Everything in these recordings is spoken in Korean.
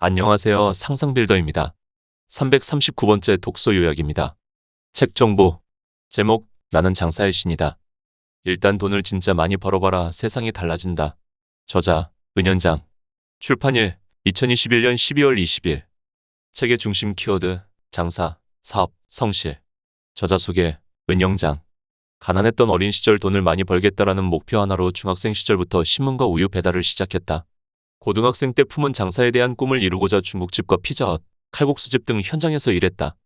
안녕하세요. 상상빌더입니다. 339번째 독서 요약입니다. 책 정보. 제목, 나는 장사의 신이다. 일단 돈을 진짜 많이 벌어봐라. 세상이 달라진다. 저자, 은현장. 출판일, 2021년 12월 20일. 책의 중심 키워드, 장사, 사업, 성실. 저자 소개, 은영장. 가난했던 어린 시절 돈을 많이 벌겠다라는 목표 하나로 중학생 시절부터 신문과 우유 배달을 시작했다. 고등학생 때 품은 장사에 대한 꿈을 이루고자 중국집과 피자헛, 칼국수집 등 현장에서 일했다.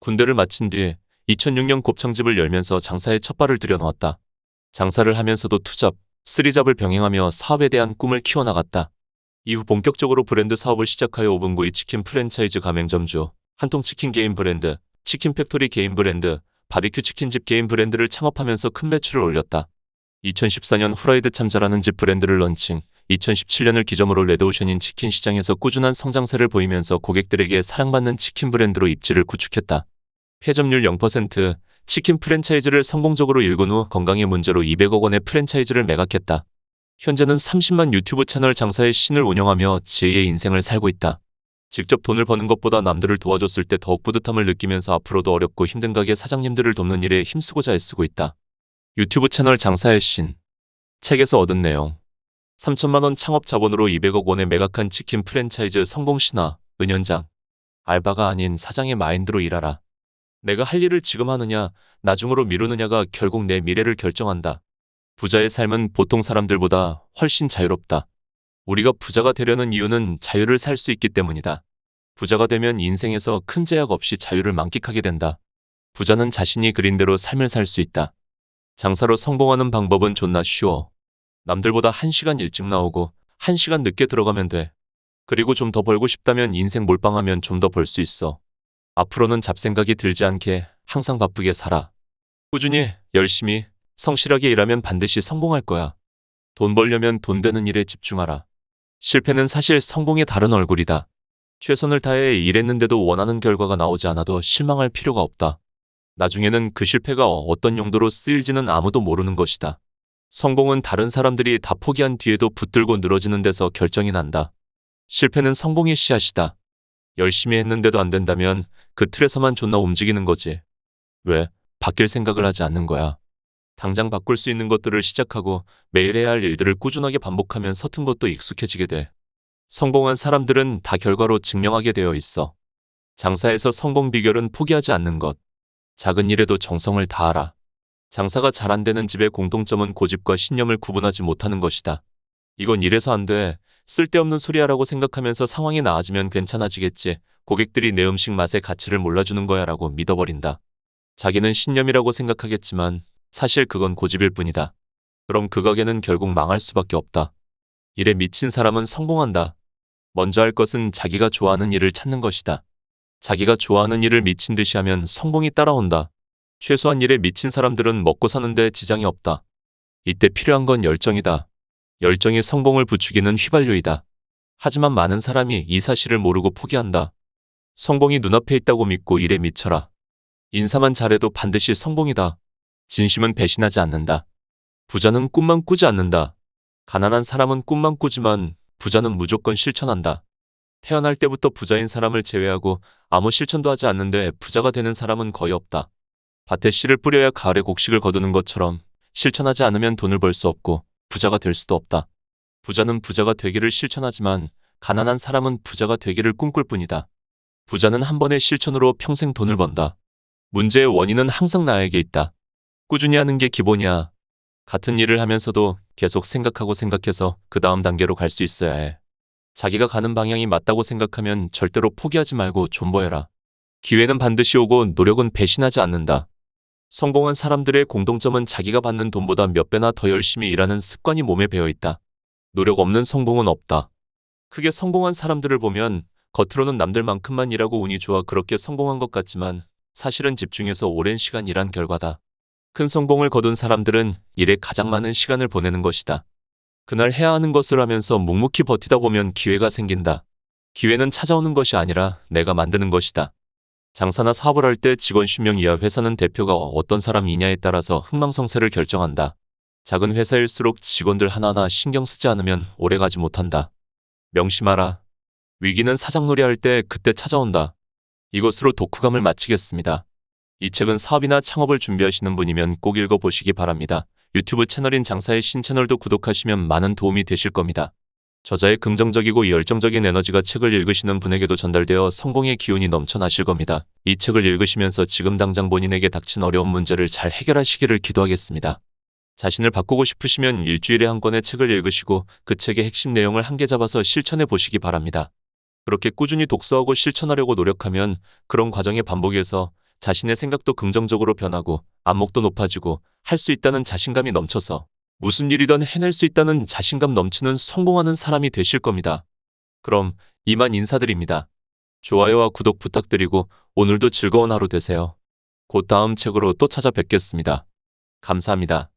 군대를 마친 뒤에 2006년 곱창집을 열면서 장사에 첫 발을 들여놓았다. 장사를 하면서도 투잡, 쓰리잡을 병행하며 사업에 대한 꿈을 키워나갔다. 이후 본격적으로 브랜드 사업을 시작하여 오븐구이 치킨 프랜차이즈 가맹점주, 한통치킨 개인 브랜드, 치킨 팩토리 개인 브랜드, 바비큐 치킨집 개인 브랜드를 창업하면서 큰 매출을 올렸다. 2014년 후라이드 참자라는 집 브랜드를 런칭, 2017년을 기점으로 레드오션인 치킨 시장에서 꾸준한 성장세를 보이면서 고객들에게 사랑받는 치킨 브랜드로 입지를 구축했다. 폐점률 0%, 치킨 프랜차이즈를 성공적으로 일군 후 건강의 문제로 200억 원의 프랜차이즈를 매각했다. 현재는 30만 유튜브 채널 장사의 신을 운영하며 제2의 인생을 살고 있다. 직접 돈을 버는 것보다 남들을 도와줬을 때 더욱 뿌듯함을 느끼면서 앞으로도 어렵고 힘든 가게 사장님들을 돕는 일에 힘쓰고자 애쓰고 있다. 유튜브 채널 장사의 신. 책에서 얻은 내용. 3천만 원 창업 자본으로 200억 원에 매각한 치킨 프랜차이즈 성공 신화, 은현장. 알바가 아닌 사장의 마인드로 일하라. 내가 할 일을 지금 하느냐, 나중으로 미루느냐가 결국 내 미래를 결정한다. 부자의 삶은 보통 사람들보다 훨씬 자유롭다. 우리가 부자가 되려는 이유는 자유를 살 수 있기 때문이다. 부자가 되면 인생에서 큰 제약 없이 자유를 만끽하게 된다. 부자는 자신이 그린 대로 삶을 살 수 있다. 장사로 성공하는 방법은 존나 쉬워. 남들보다 1시간 일찍 나오고 1시간 늦게 들어가면 돼. 그리고 좀 더 벌고 싶다면 인생 몰빵하면 좀 더 벌 수 있어. 앞으로는 잡생각이 들지 않게 항상 바쁘게 살아. 꾸준히, 열심히, 성실하게 일하면 반드시 성공할 거야. 돈 벌려면 돈 되는 일에 집중하라. 실패는 사실 성공의 다른 얼굴이다. 최선을 다해 일했는데도 원하는 결과가 나오지 않아도 실망할 필요가 없다. 나중에는 그 실패가 어떤 용도로 쓰일지는 아무도 모르는 것이다. 성공은 다른 사람들이 다 포기한 뒤에도 붙들고 늘어지는 데서 결정이 난다. 실패는 성공의 씨앗이다. 열심히 했는데도 안 된다면 그 틀에서만 존나 움직이는 거지. 왜? 바뀔 생각을 하지 않는 거야. 당장 바꿀 수 있는 것들을 시작하고 매일 해야 할 일들을 꾸준하게 반복하면 서툰 것도 익숙해지게 돼. 성공한 사람들은 다 결과로 증명하게 되어 있어. 장사에서 성공 비결은 포기하지 않는 것. 작은 일에도 정성을 다하라. 장사가 잘 안 되는 집의 공통점은 고집과 신념을 구분하지 못하는 것이다. 이건 이래서 안 돼. 쓸데없는 소리야라고 생각하면서 상황이 나아지면 괜찮아지겠지. 고객들이 내 음식 맛의 가치를 몰라주는 거야 라고 믿어버린다. 자기는 신념이라고 생각하겠지만 사실 그건 고집일 뿐이다. 그럼 그 가게는 결국 망할 수밖에 없다. 일에 미친 사람은 성공한다. 먼저 할 것은 자기가 좋아하는 일을 찾는 것이다. 자기가 좋아하는 일을 미친 듯이 하면 성공이 따라온다. 최소한 일에 미친 사람들은 먹고 사는데 지장이 없다. 이때 필요한 건 열정이다. 열정이 성공을 부추기는 휘발유이다. 하지만 많은 사람이 이 사실을 모르고 포기한다. 성공이 눈앞에 있다고 믿고 일에 미쳐라. 인사만 잘해도 반드시 성공이다. 진심은 배신하지 않는다. 부자는 꿈만 꾸지 않는다. 가난한 사람은 꿈만 꾸지만 부자는 무조건 실천한다. 태어날 때부터 부자인 사람을 제외하고 아무 실천도 하지 않는데 부자가 되는 사람은 거의 없다. 밭에 씨를 뿌려야 가을에 곡식을 거두는 것처럼 실천하지 않으면 돈을 벌 수 없고 부자가 될 수도 없다. 부자는 부자가 되기를 실천하지만 가난한 사람은 부자가 되기를 꿈꿀 뿐이다. 부자는 한 번의 실천으로 평생 돈을 번다. 문제의 원인은 항상 나에게 있다. 꾸준히 하는 게 기본이야. 같은 일을 하면서도 계속 생각하고 생각해서 그 다음 단계로 갈 수 있어야 해. 자기가 가는 방향이 맞다고 생각하면 절대로 포기하지 말고 존버해라. 기회는 반드시 오고 노력은 배신하지 않는다. 성공한 사람들의 공동점은 자기가 받는 돈보다 몇 배나 더 열심히 일하는 습관이 몸에 배어 있다. 노력 없는 성공은 없다. 크게 성공한 사람들을 보면 겉으로는 남들만큼만 일하고 운이 좋아 그렇게 성공한 것 같지만 사실은 집중해서 오랜 시간 일한 결과다. 큰 성공을 거둔 사람들은 일에 가장 많은 시간을 보내는 것이다. 그날 해야 하는 것을 하면서 묵묵히 버티다 보면 기회가 생긴다. 기회는 찾아오는 것이 아니라 내가 만드는 것이다. 장사나 사업을 할 때 직원 10명 이하 회사는 대표가 어떤 사람이냐에 따라서 흥망성쇠를 결정한다. 작은 회사일수록 직원들 하나하나 신경 쓰지 않으면 오래가지 못한다. 명심하라. 위기는 사장놀이 할 때 그때 찾아온다. 이것으로 독후감을 마치겠습니다. 이 책은 사업이나 창업을 준비하시는 분이면 꼭 읽어보시기 바랍니다. 유튜브 채널인 장사의 신 채널도 구독하시면 많은 도움이 되실 겁니다. 저자의 긍정적이고 열정적인 에너지가 책을 읽으시는 분에게도 전달되어 성공의 기운이 넘쳐나실 겁니다. 이 책을 읽으시면서 지금 당장 본인에게 닥친 어려운 문제를 잘 해결하시기를 기도하겠습니다. 자신을 바꾸고 싶으시면 일주일에 한 권의 책을 읽으시고 그 책의 핵심 내용을 한 개 잡아서 실천해 보시기 바랍니다. 그렇게 꾸준히 독서하고 실천하려고 노력하면 그런 과정의 반복에서 자신의 생각도 긍정적으로 변하고 안목도 높아지고 할 수 있다는 자신감이 넘쳐서 무슨 일이든 해낼 수 있다는 자신감 넘치는 성공하는 사람이 되실 겁니다. 그럼 이만 인사드립니다. 좋아요와 구독 부탁드리고 오늘도 즐거운 하루 되세요. 곧 다음 책으로 또 찾아뵙겠습니다. 감사합니다.